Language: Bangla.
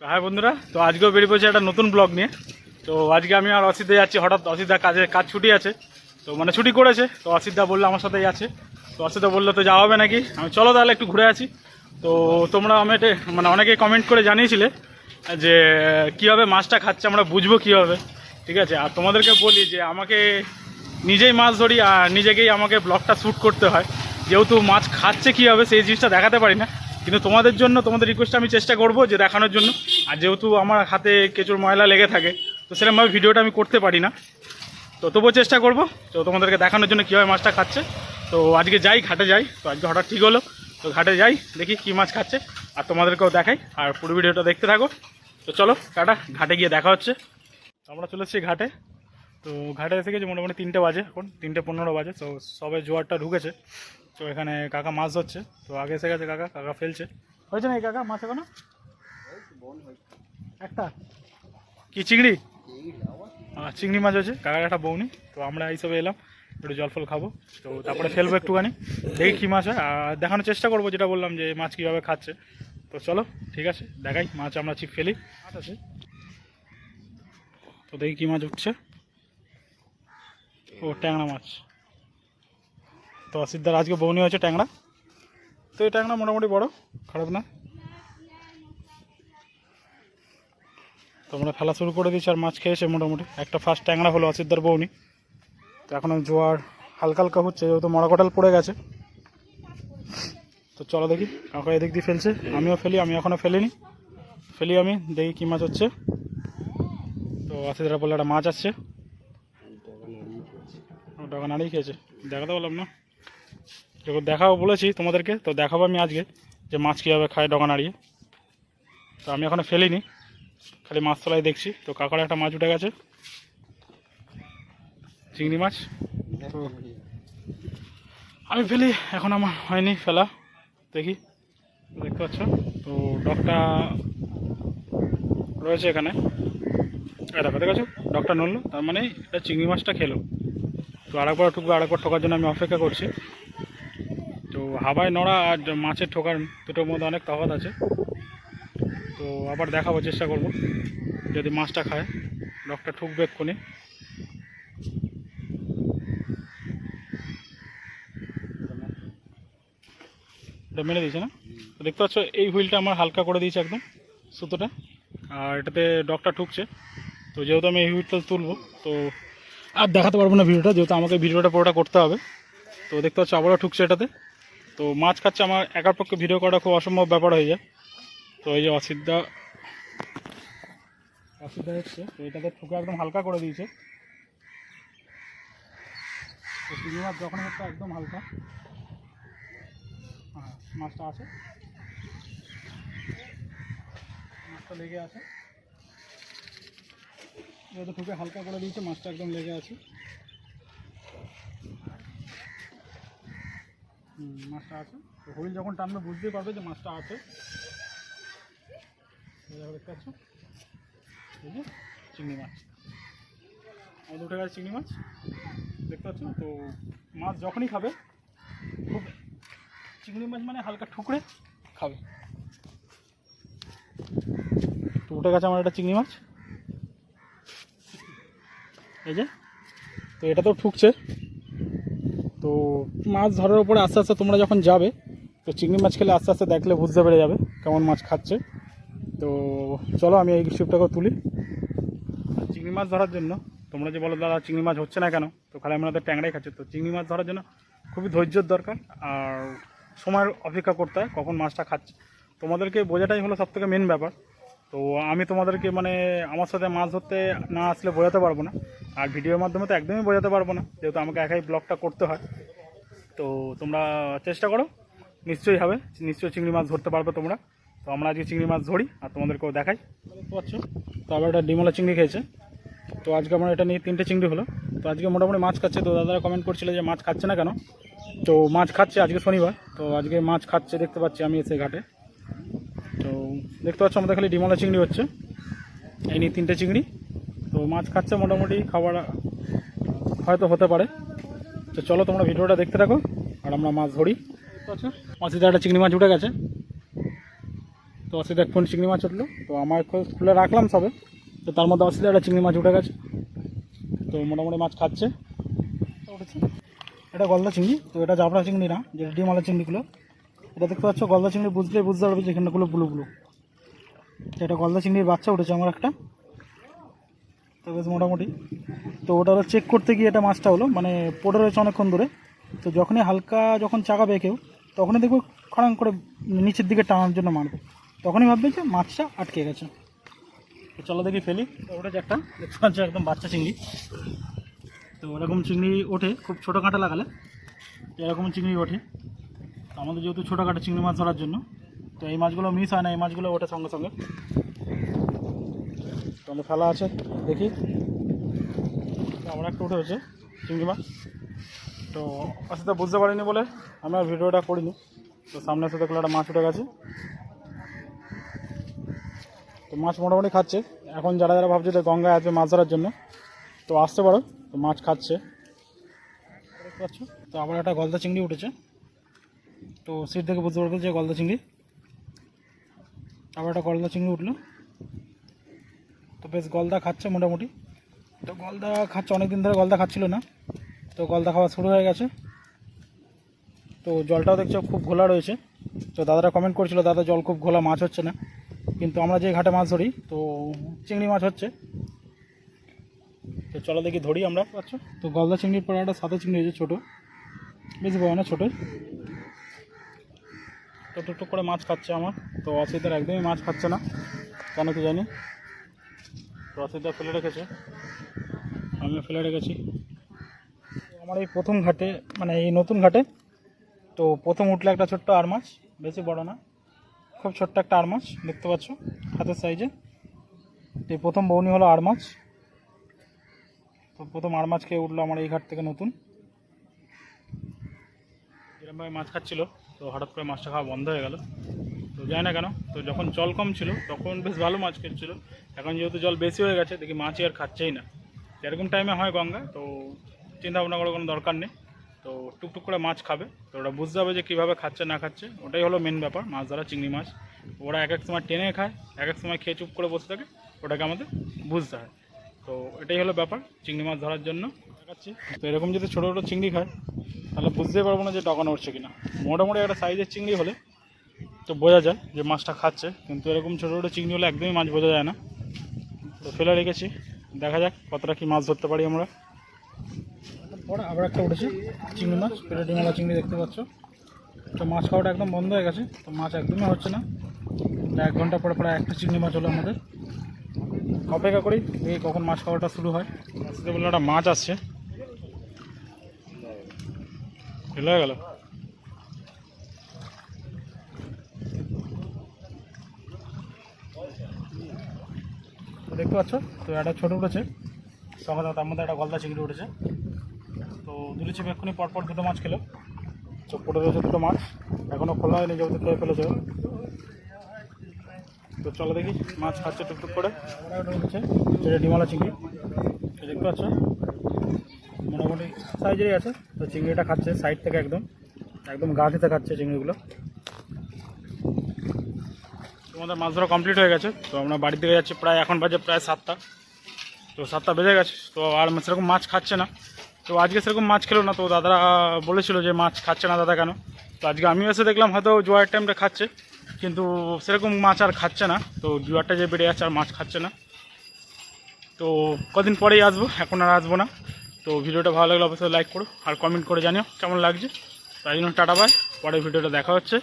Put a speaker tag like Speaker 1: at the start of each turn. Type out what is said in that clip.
Speaker 1: হ্যাঁ বন্ধুরা, তো আজকেও বেরিয়ে পড়েছে একটা নতুন ব্লগ নিয়ে। তো আজকে আমি আর অসিদ্ধে যাচ্ছি, হঠাৎ অসিদ্ধা কাজে কাজ ছুটি আছে। তো মানে ছুটি করেছে, তো অসিদ্ধা বলল আমার সাথেই আছে। তো অসিদ্ধা বলল, তো যাওয়া হবে নাকি? আমি চলো তাহলে একটু ঘুরে আছি তো তোমরা আমি মানে অনেকে কমেন্ট করে জানিয়েছিলে যে, কীভাবে মাছটা খাচ্ছে, আমরা বুঝব কীভাবে? ঠিক আছে, আর তোমাদেরকে বলি যে, আমাকে নিজেই মাছ ধরি, আর নিজেকেই আমাকে ব্লগটা শ্যুট করতে হয়। যেহেতু মাছ খাচ্ছে কীভাবে, সেই জিনিসটা দেখাতে পারি না। কিন্তু তোমাদের জন্য, তোমাদের রিকোয়েস্ট আমি চেষ্টা করব যে দেখানোর জন্য। আর যেহেতু আমার হাতে কেঁচুর ময়লা লেগে থাকে, তো সেরকমভাবে ভিডিওটা আমি করতে পারি না। তো তবুও চেষ্টা করব, তো তোমাদেরকে দেখানোর জন্য কীভাবে মাছটা খাচ্ছে। তো আজকে যাই, ঘাটে যাই। তো আজকে হঠাৎ ঠিক হলো। তো ঘাটে যাই, দেখি কী মাছ খাচ্ছে, আর তোমাদেরকেও দেখাই। আর পুরো ভিডিওটা দেখতে থাকো। তো চলো, টাটা, ঘাটে গিয়ে দেখা হচ্ছে। আমরা চলে এসেছি ঘাটে। তো ঘাটে এসে গেছি মোটামুটি তিনটে বাজে এখন, তিনটে পনেরো বাজে। তো সবে জোয়ারটা ঢুকেছে। তো এখানে কাকা মাছ ধরছে। তো আগে এসে গেছে কাকা কাকা ফেলছে। হয়েছে না এই কাকা মাছ এখনও? একটা? কি চিংড়ি? চিংড়ি মাছ হয়েছে। কাকার একটা বৌনি। তো আমরা এইসবে এলাম, একটু জল ফল খাব। তো তারপরে ফেলব একটুখানি। দেখি কী মাছ হয়। আর দেখানোর চেষ্টা করব যেটা বললাম যে মাছ কীভাবে খাচ্ছে। তো চলো, ঠিক আছে, দেখাই। মাছ আমরা চিপ ফেলি। তো দেখি কী মাছ উঠছে। ও ট্যাংরা মাছ। তো অসিদ্ধার আজকে বৌনি হয়েছে ট্যাংরা। তো এই ট্যাংরা মোটামুটি বড়, খারাপ না। তো আমরা ফেলা শুরু করে দিয়েছি আর মাছ খেয়েছে মোটামুটি। একটা ফার্স্ট ট্যাংরা হলো অসিদ্ধার বৌনি। তো এখন জোয়ার হালকা হালকা হচ্ছে, যেহেতু মরা কটাল পড়ে গেছে। তো চলো দেখি কাকা এদিক দিয়ে ফেলছে। আমিও ফেলি, আমি এখনও ফেলিনি। ফেলি আমি, দেখি কী মাছ হচ্ছে। তো অসিদ্ধারা বললে একটা মাছ আসছে। ও টাকা নাড়িয়ে খেয়েছে। দেখাতে বললাম না। যখন দেখাবো বলেছি তোমাদেরকে। তো দেখাবো আমি আজকে যে মাছ কীভাবে খায় ডগা নাড়িয়ে। তো আমি এখনও ফেলিনি, খালি মাছ তলায় দেখছি। তো কাকার একটা মাছ উঠে গেছে। চিংড়ি মাছ। আমি ফেলি, এখন আমার হয়নি ফেলা। দেখি, দেখতে পাচ্ছ? তো ডগটা রয়েছে এখানে। এটা দেখো, দেখেছ? ডগটা নড়লো, তার মানে এটা চিংড়ি মাছটা খেলো। তো আরেকবার ঠুকবে, আরেকবার ঠোকার জন্য আমি অপেক্ষা করছি। তো হাওয়ায় নড়া আর মাছের ঠোকার দুটোর মধ্যে অনেক তফাৎ আছে। তো আবার দেখাবো চেষ্টা করব, যদি মাছটা খায়। ডকটা ঠুকবে এক্ষুনি। এটা মেরে দিয়েছে না? দেখতে পাচ্ছ, এই হুইলটা আমার হালকা করে দিয়েছে একদম সুতোটা। আর এটাতে ডকটা ঠুকছে। তো যেহেতু আমি এই হুইলটা তুলবো, তো আর দেখাতে পারব না ভিডিওটা, যেহেতু আমাকে ভিডিওটা পুরোটা করতে হবে। তো দেখতে পাচ্ছ, আবারও ঠুকছে এটাতে। তো মাছ খাচ্ছে আমার একার পক্ষে ভিডিও করা খুব অসম্ভব ব্যাপার হয়ে যায়। তো এই যে অসিদ্ধা অসিদ্ধা হচ্ছে তো এটাতে ঠুকে একদম হালকা করে দিয়েছে। তো চিংড়ি মাছ যখন হচ্ছে একদম হালকা। হ্যাঁ মাছটা আছে। মাছটা লেগে আছে। ঠুকে হালকা করে দিয়েছে, মাছটা একদম লেগে আছে। মাছটা আছে। তো হুইল যখন টানবে, বুঝতেই পারবে যে মাছটা আছে। দেখতে চিংড়ি মাছ। আমাদের উঠে গেছে চিংড়ি মাছ, দেখতে পাচ্ছ? তো মাছ যখনই খাবে, খুব চিংড়ি মাছ মানে হালকা ঠুকরে খাবে। তো উঠে গেছে আমার একটা চিংড়ি মাছ। এই যে, তো এটা তো ঠুকছে। তো মাছ ধরার উপরে আস্তে আস্তে তোমরা যখন যাবে, তো চিংড়ি মাছ খেলে আস্তে আস্তে দেখলে বুঝতে পেরে যাবে কেমন মাছ খাচ্ছে। তো চলো আমি এই শিপটাকে তুলি। চিংড়ি মাছ ধরার জন্য, তোমরা যে বলো দাদা চিংড়ি মাছ হচ্ছে না কেন? তো খালি আমরা তো ট্যাংরাই খাচ্ছে। তো চিংড়ি মাছ ধরার জন্য খুবই ধৈর্যের দরকার আর সময়ের অপেক্ষা করতে হয় কখন মাছটা খাচ্ছে। তোমাদেরকে বোঝাটাই হলো সবথেকে মেন ব্যাপার। তো আমি তোমাদেরকে মানে আমার সাথে মাছ ধরতে না আসলে বোঝাতে পারব না। আর ভিডিওর মাধ্যমে তো একদমই বোঝাতে পারব না, যেহেতু আমাকে একাই ব্লগটা করতে হয়। তো তোমরা চেষ্টা করো, নিশ্চয়ই হবে, নিশ্চয়ই চিংড়ি মাছ ধরতে পারবে তোমরা। তো আমরা আজকে চিংড়ি মাছ ধরি আর তোমাদেরকেও দেখাই। পাচ্ছ? তো আবার একটা ডিমলা চিংড়ি খেয়েছে। তো আজকে আমরা এটা নিয়ে তিনটে চিংড়ি হলো। তো আজকে মোটামুটি মাছ খাচ্ছে, তো দাদারা কমেন্ট করছিল যে মাছ খাচ্ছে না কেন? তো মাছ খাচ্ছে আজকে শনিবার, তো আজকে মাছ খাচ্ছে দেখতে পাচ্ছি আমি এসে ঘাটে। তো দেখতে পাচ্ছ আমাদের খালি ডিমলা চিংড়ি হচ্ছে। এই নিয়ে তিনটে চিংড়ি। তো মাছ খাচ্ছে মোটামুটি, খাবার, হয়তো হতে পারে। তো চলো তোমরা ভিডিওটা দেখতে থাকো, আর আমরা মাছ ধরি। মাছিতে একটা চিংড়ি মাছ উঠে গেছে। তো অসিদা ফোন চিংড়ি মাছ উঠল। তো আমার খুলে রাখলাম সবে। তো তার মধ্যে অসিদা একটা চিংড়ি মাছ উঠে গেছে। তো মোটামুটি মাছ খাচ্ছে। এটা গলদা চিংড়ি, তো এটা জাবড়া চিংড়ি না যেটা ডিমালা চিংড়িগুলো। এটা দেখতে পাচ্ছ, গলদা চিংড়ি বুঝলে বুঝতে পারবে যে এখানগুলো ব্লু ব্লু। এটা গলদা চিংড়ির বাচ্চা উঠেছে আমার একটা। বেশ মোটামুটি। তো ওটা চেক করতে গিয়ে এটা মাছটা হলো মানে পড়ে রয়েছে অনেকক্ষণ ধরে। তো যখনই হালকা যখন চাকাবে কেউ, তখনই দেখব খড়াং করে নিচের দিকে টানার জন্য মারবে। তখনই ভাববে যে মাছটা আটকে গেছে। তো চলো দেখি ফেলি। ওটা একটা, দেখতে একদম বাচ্চা চিংড়ি। তো ওরকম চিংড়ি ওঠে, খুব ছোটো কাঁটা লাগালে এরকম চিংড়ি ওঠে। আমাদের যেহেতু ছোটো কাঁটা চিংড়ি মাছ ধরার জন্য, তো এই মাছগুলো মিস হয় না, এই মাছগুলো ওঠে সঙ্গে সঙ্গে। আমাদের ফেলা আছে, দেখি। আমরা একটা উঠে হয়েছে, চিংড়ি মাছ। তো আসলে বুঝতে পারিনি বলে আমি আর ভিডিওটা করিনি। তো সামনে এসে দেখল একটা মাছ উঠে গেছে। তো মাছ মোটামুটি খাচ্ছে। এখন যারা যারা ভাবছে যে গঙ্গায় আসবে মাছ ধরার জন্য, তো আসতে পারো। তো মাছ খাচ্ছে। পাচ্ছ? তো আবার একটা গলদা চিংড়ি উঠেছে। তো সিট থেকে বুঝতে পারবে যে গলদা চিংড়ি। আবার একটা গলদা চিংড়ি উঠল। তো বেশ গলদা খাচ্ছে মোটামুটি। তো গলদা খাচ্ছে অনেক দিন ধরে গলদা খাচ্ছিল না। তো গলদা খাওয়া শুরু হয়ে গেছে। তো জলটাও দেখছ খুব ঘোলা রয়েছে। তো দাদারা কমেন্ট করছিল, দাদা, জল খুব ঘোলা, মাছ হচ্ছে না। কিন্তু আমরা যে ঘাটে মাছ ধরি, তো চিংড়ি মাছ হচ্ছে। তো চলো দেখি ধরি আমরা। পাচ্ছ তো গলদা চিংড়ির পরে একটা সাদা চিংড়ি হয়েছে, ছোটো। বেশি বড় না, ছোটোই। তো টুকটুক করে মাছ খাচ্ছে আমার। তো অসুবিধার একদমই মাছ খাচ্ছে না, কেন কি জানি। তো অসিদা ফেলে রেখেছে। আমিও ফেলে রেখেছি। আমার এই প্রথম ঘাটে মানে এই নতুন ঘাটে, তো প্রথম উঠলে একটা ছোট্ট আর মাছ বেশি বড় না, খুব ছোট্ট একটা আর মাছ দেখতে পাচ্ছ, হাতের সাইজে। এই প্রথম বৌনি হলো আর মাছ তো প্রথম আর মাছ খেয়ে উঠল আমার এই ঘাট থেকে নতুন। এরকমভাবে মাছ খাচ্ছিল, তো হঠাৎ করে মাছটা খাওয়া বন্ধ হয়ে গেল। তো যায় না কেন? তো যখন জল কম ছিল, তখন বেশ ভালো মাছ খেয়েছিল এখন যেহেতু জল বেশি হয়ে গেছে, দেখি মাছই আর খাচ্ছেই না। এরকম টাইমে হয় গঙ্গা তো চিন্তা ভাবনা করার কোনো দরকার নেই। তো টুকটুক করে মাছ খাবে, তো ওরা বুঝতে হবে যে কীভাবে খাচ্ছে, না খাচ্ছে। ওটাই হলো মেন ব্যাপার, মাছ ধরা, চিংড়ি মাছ। ওরা এক এক সময় টেনে খায়, এক এক সময় খেয়ে চুপ করে বসে থাকে, ওটাকে আমাদের বুঝতে হয়। তো এটাই হলো ব্যাপার, চিংড়ি মাছ ধরার জন্য। দেখাচ্ছি তো এরকম যদি ছোটো ছোটো চিংড়ি খায়, তাহলে বুঝতেই পারব না যে ডগানো উঠছে কিনা। মোটামুটি একটা সাইজের চিংড়ি হলে তো বোঝা যায় যে মাছটা খাচ্ছে কিন্তু এরকম ছোটো ছোটো চিংড়ি হলে একদমই মাছ বোঝা যায় না। তো ফেলে রেখেছি দেখা যাক কতটা কি মাছ ধরতে পারি আমরা। পরে আবার একটা উঠেছে চিংড়ি মাছ পেটে ডিমালা চিংড়ি দেখতে পাচ্ছ। তো মাছ খাওয়াটা একদম বন্ধ হয়ে গেছে তো মাছ একদমই হচ্ছে না। এক ঘণ্টা পরে প্রায় একটা চিংড়ি মাছ হলো আমাদের। অপেক্ষা করি এই কখন মাছ খাওয়াটা শুরু হয়। আসতে বললে একটা মাছ আসছে। ফেলে হয়ে গেল? দেখতে পাচ্ছ? তো একটা ছোটো উঠেছে। সকালে তার মধ্যে একটা গলদা চিংড়ি উঠেছে। তো দুটো ছিপ এক্ষুনি পরপর দুটো মাছ খেলো। তো পড়ে রয়েছে দুটো মাছ। এখনও খোলা হয়নি, যেহেতু খেয়ে ফেলেছে। তো চলো দেখি, মাছ খাচ্ছে টুকটুক করে। উঠেছে ডিমালা চিংড়ি। তো দেখতে পাচ্ছ? মোটামুটি সাইজেরই আছে। তো চিংড়িটা খাচ্ছে সাইড থেকে একদম। একদম গা থেকে খাচ্ছে চিংড়িগুলো। তোমাদের মাছ ধরা কমপ্লিট হয়ে গেছে, তো আমরা বাড়ি দিকে যাচ্ছি, প্রায় এখন বাজে প্রায় সাতটা। তো সাতটা বেজে গেছে, তো আর সেরকম মাছ খাচ্ছে না। তো আজকে সেরকম মাছ খেলো না, তো দাদারা বলেছিল যে মাছ খাচ্ছে না দাদা কেন? তো আজকে আমিও এসে দেখলাম হয়তো জোয়ার টাইমটা খাচ্ছে, কিন্তু সেরকম মাছ আর খাচ্ছে না। তো জোয়ারটা যে বেড়ে যাচ্ছে আর মাছ খাচ্ছে না। তো কদিন পরেই আসব, এখন আর আসব না। তো ভিডিওটা ভালো লাগলে অবশ্যই লাইক করো, আর কমেন্ট করে জানিও কেমন লাগছে। তাই জন্য টাটা বাই পরের ভিডিওটা দেখা হচ্ছে।